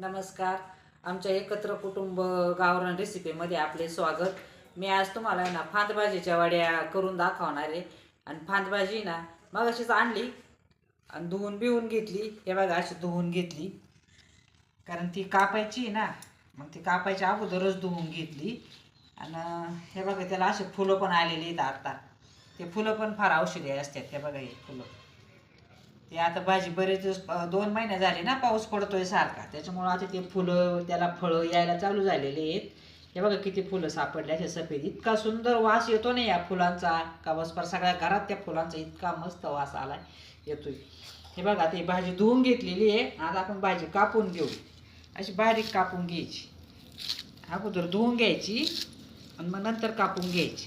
नमस्कार. आमच्या एकत्र कुटुंब गावरान रेसिपीमध्ये आपले स्वागत. मी आज तुम्हाला ना फांदभाजीच्या वड्या करून दाखवणार आहे. आणि फांदभाजी ना मग अशीच आणली आणि धुवून बिवून घेतली. हे बघा अशी धुवून घेतली. कारण ती कापायची आहे ना मग ती कापायच्या अगोदरच धुवून घेतली. आणि हे बघा त्याला असे फुलं पण आलेली आहेत आता. ते फुलं पण फार औषधी असतात हे बघा हे फुलं. ते आता भाजी बरेच दिवस दोन महिने झाले ना पाऊस पडतोय सारखा. त्याच्यामुळं आता ते फुलं त्याला फळं यायला चालू झालेले आहेत. हे बघा किती फुलं सापडले असे सफेद. इतका सुंदर वास येतो ना या फुलांचा. का बसपर सगळ्या घरात त्या फुलांचा इतका मस्त वास आलाय येतोय. हे बघा ती भाजी धुवून घेतलेली आहे. आता आपण भाजी कापून घेऊ. अशी बारीक कापून घ्यायची. अगोदर धुवून घ्यायची आणि मग नंतर कापून घ्यायची.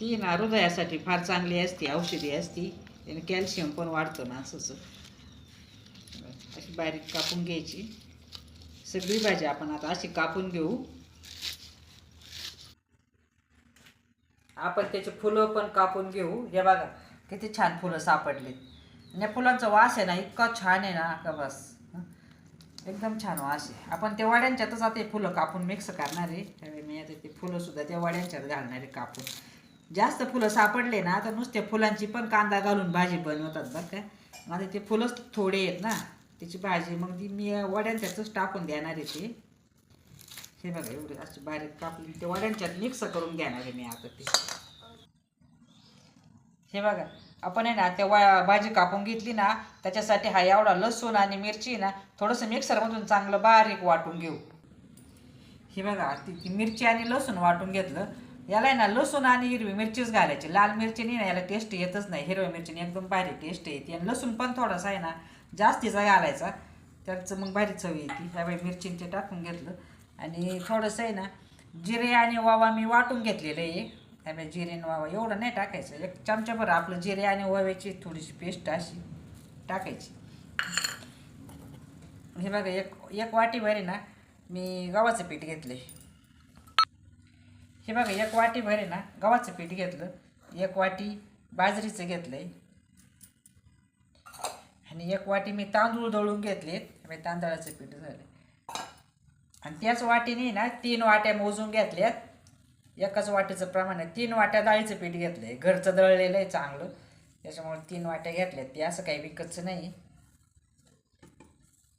ती ना हृदयासाठी फार चांगली असते औषधी असती. त्याने कॅल्शियम पण वाढतं ना असंच. अशी बारीक कापून घ्यायची. सगळी भाजी आपण आता अशी कापून घेऊ. आपण त्याचे फुलं पण कापून घेऊ. हे बघा किती छान फुलं सापडलेत. या फुलांचा वास आहे ना इतका छान आहे ना का बस. एकदम छान वास आहे. आपण त्या वाड्यांच्यातच आता हे फुलं कापून मिक्स करणार आहे. त्यावेळी मी आता ते फुलं सुद्धा त्या वाड्यांच्यात घालणार आहे कापून. जास्त फुलं सापडले ना तर नुसत्या फुलांची पण कांदा घालून भाजी बनवतात बरं का. माझे ते फुलंच थोडे आहेत ना त्याची भाजी मग ती मी वड्यांच्यातच टाकून देणार आहे ते. हे बघा एवढे अशी बारीक कापली. ते वड्यांच्यात मिक्स करून घेणार आहे मी आता ते. हे बघा आपण आहे ना त्या वा भाजी कापून घेतली ना त्याच्यासाठी हा एवढा लसूण आणि मिरची ना थोडंसं मिक्सरमधून चांगलं बारीक वाटून घेऊ. हे बघा ती मिरची आणि लसूण वाटून घेतलं. याला आहे ना लसूण आणि हिरवी मिरचीच घालायची. लाल मिरचीने ना याला टेस्ट येतच नाही. हिरव्या मिरचीने एकदम भारी टेस्ट येते. आणि लसूण पण थोडासा आहे ना जास्तीचा घालायचा. त्याचं मग भारी चव येते. ह्यावेळी मिरचींचे टाकून घेतलं. आणि थोडंसं आहे ना जिरे आणि वावा मी वाटून घेतलेलं आहे. त्यामुळे जिरे आणि वावा एवढं नाही टाकायचं. एक चमच्याभर आपलं जिरे आणि ओव्याची थोडीशी पेस्ट अशी टाकायची. हे बघा एक एक वाटीभर आहे ना मी गव्हाचं पीठ घेतलं आहे हे बघा एक वाटीभर आहे ना गव्हाचं पीठ घेतलं एक वाटी बाजरीचं घेतलं आहे आणि एक वाटी मी तांदूळ दळून घेतलेत मी तांदळाचं पीठ झालं. आणि त्याच वाटीने ना तीन वाट्या मोजून घेतल्यात. एकाच वाटीचं प्रमाण आहे तीन वाट्या डाळीचं पीठ घेतलं आहे घरचं दळलेलं आहे चांगलं त्याच्यामुळे तीन वाट्या घेतल्यात. ते असं काही विकतचं नाही.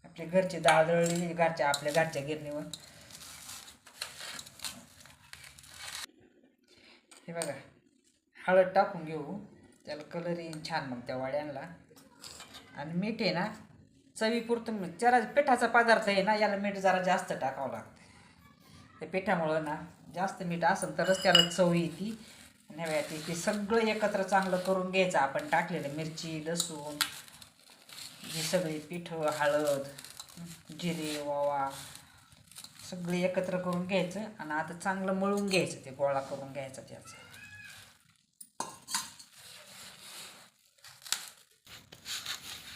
आपल्या घरची डाळ दळलेली घरच्या आपल्या घरच्या गिरणीवर. हे बघा. हळद टाकून घेऊ. त्याला कलर येईन छान मग त्या वाड्यांना आणि मीठ आहे ना चवीपुरतं जरा पिठाचा पदार्थ आहे ना याला मीठ जरा जास्त टाकावं लागतं. त्या पिठामुळं ना जास्त मीठ असेल तरच त्याला चव येते. आणि ते सगळं एकत्र चांगलं करून घ्यायचं. आपण टाकलेलं मिरची लसूण हे सगळी पिठं हळद जिरे ओवा सगळे एकत्र करून घ्यायचं आणि आता चांगलं मळून घ्यायचं ते गोळा करून घ्यायचा त्याचा.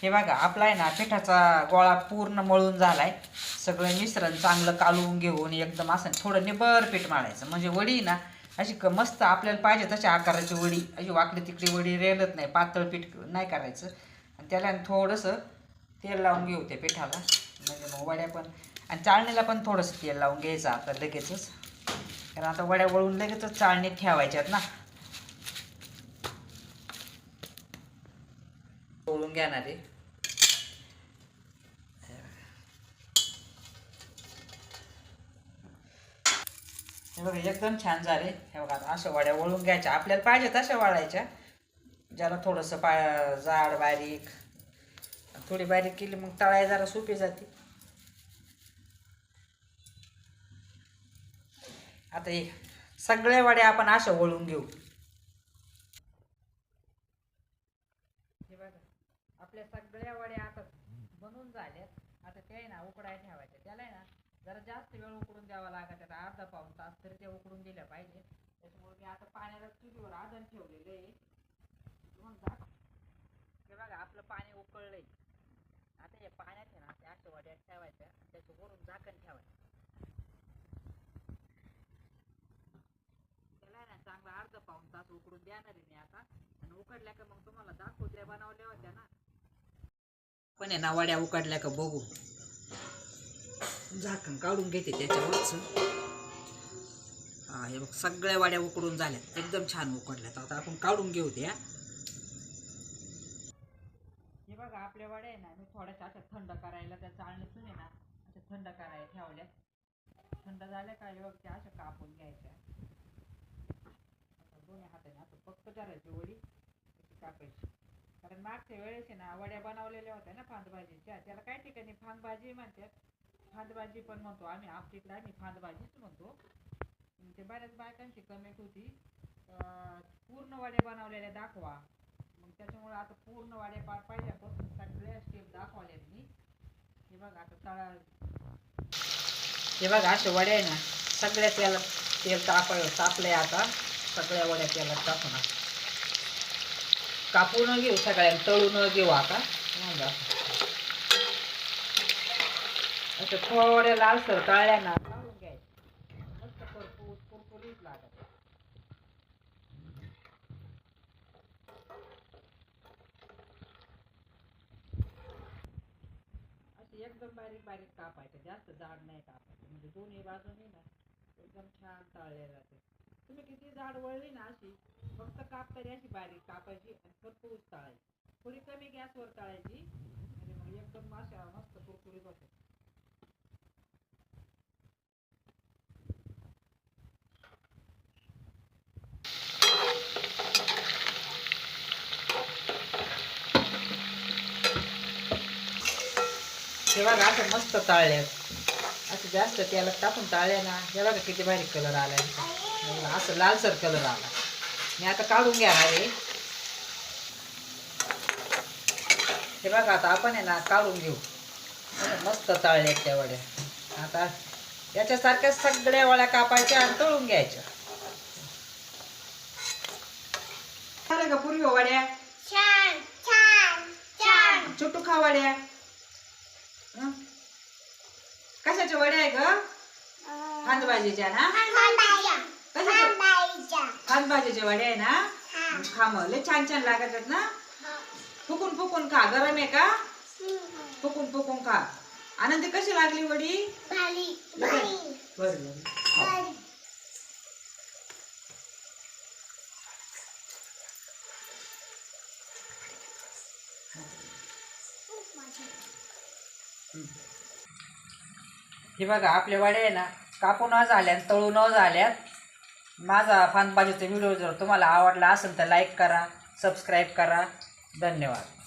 हे बघा आपला आहे ना पिठाचा गोळा पूर्ण मळून झालाय. सगळं मिश्रण चांगलं कालवून घेऊन एकदम असं थोडं निबर पीठ मारायचं म्हणजे वडी ना अशी क मस्त आपल्याला पाहिजे तशा आकाराची वडी. अशी वाकडी तिकडी वडी रेलत नाही पातळ पीठ नाही करायचं. आणि त्याला थोडंसं तेल लावून घेऊ त्या पिठाला. म्हणजे मग वड्या पण आणि चाळणीला पण थोडंसं तेल लावून घ्यायचं आता लगेचच. कारण आता वड्या वळून लगेचच चाळणीत ठेवायच्यात ना. वळून घेणार आहे. हे बघा एकदम छान झाले. हे बघा आता अशा वड्या वळून घ्यायच्या. आपल्याला पाहिजे तशा वळायच्या. ज्याला थोडंसं पा जाड बारीक. थोडी बारीक केली मग तळाय जरा सोपी जाते. आता हे सगळ्या वड्या आपण अशा वळून घेऊ. हे बघा आपल्या सगळ्या वड्या आता बनवून झाल्यात. आता ते आहे ना उकडाय ठेवायच्या त्याला आहे ना जरा जास्त वेळ उकडून द्यावा लागत आता अर्धा पाऊन तास तरी त्या उकडून दिल्या पाहिजे. त्याच्यामुळे मी आता पाण्याला चुलीवर आदन ठेवलेलं आहे. हे बघा आपलं पाणी उकळलंय. आता या पाण्यात आहे ना त्या अशा वड्या ठेवायच्या. त्याच्या वरून झाकण ठेवायचं त्याला आहे ना चांगला अर्धा पाऊन तास उकडून देणार आहे मी आता. आणि उकडल्या का मग तुम्हाला दाखवू त्या बनवल्या होत्या ना. पण आहे ना वड्या उकडल्या का बघू. झाकण काढून घेते त्याच्यावरच. हा हे बघ सगळ्या वाड्या उकडून झाल्यात. एकदम छान उकडल्यात. आता आपण काढून घेऊ द्या हे बघा आपल्या वाड्या आहे ना मी थोड्याशा अशा थंड करायला त्या चाळणीतून आहे ना अशा थंड करायला ठेवल्या थंड झाल्या का हे बघ त्या अशा कापून घ्यायच्या. दोन्ही हाताने. असं फक्त धरायची वडी त्याची कापायची. कारण मागच्या वेळेस आहे ना वड्या बनवलेल्या होत्या ना फांदभाजीच्या. त्याला काही ठिकाणी फांदभाजी म्हणतात. फांदभाजी पण म्हणतो आम्ही. आमच्या आम्ही फांदभाजीच म्हणतो. ते बऱ्याच बायकांची कमेंट होती पूर्ण वड्या बनवलेल्या दाखवा. मग त्याच्यामुळे आता पूर्ण वाड्या पार पाहिल्यापासून सगळ्या स्टेप दाखवल्या मी. हे बघा आता तळा. हे बघा असे वड्या आहे ना सगळ्या तेल तेल ताप तापले आता. सगळ्या वड्या त्याला टाकून कापून घेऊ सगळ्या तळून घेऊ आता. असं. थोड्या लालसर तळल्या ना काढून मस्त करपूस कुरकुरीत लागत अशी एकदम बारीक बारीक कापायचं. जास्त जाड नाही कापायचं. म्हणजे दोन्ही बाजूनी ना एकदम छान तळले जाते. तुम्ही किती जाड वळली ना अशी फक्त काप तरी अशी बारीक कापायची आणि खरपूस तळायची. थोडी कमी गॅसवर तळायची आणि मग एकदम माशा मस्त कुरकुरीत होते. हे बघा असं मस्त तळले असं जास्त त्याला टाकून तळले ना हे बघा किती भारी कलर आलाय. असं लालसर कलर आला मी आता काढून घेणार आहे. हे बघा आता आपण आहे ना काढून घेऊ. मस्त तळले त्या वड्या. आता याच्यासारख्या सगळ्या वड्या कापायच्या आणि तळून घ्यायच्या. झालं का पूर्वी वड्या? छान छान छान. छोटू खा वड्या. हं? कशाच्या वड्या आहे ग? ना? खांदभाजीच्या वड्या आहे ना खा मग लय छान छान लागत आहेत ना? फुकून फुकून खा. गरम आहे का? फुकून फुकून खा. आनंदी कशी लागली वडी? बरं. हे. बघा आपल्या वड्या आहे ना कापून न झाल्यात तळून न झाल्यात माझा फानबाजीचा व्हिडिओ जर तुम्हाला आवडला असेल तर लाईक करा सबस्क्राईब करा. धन्यवाद.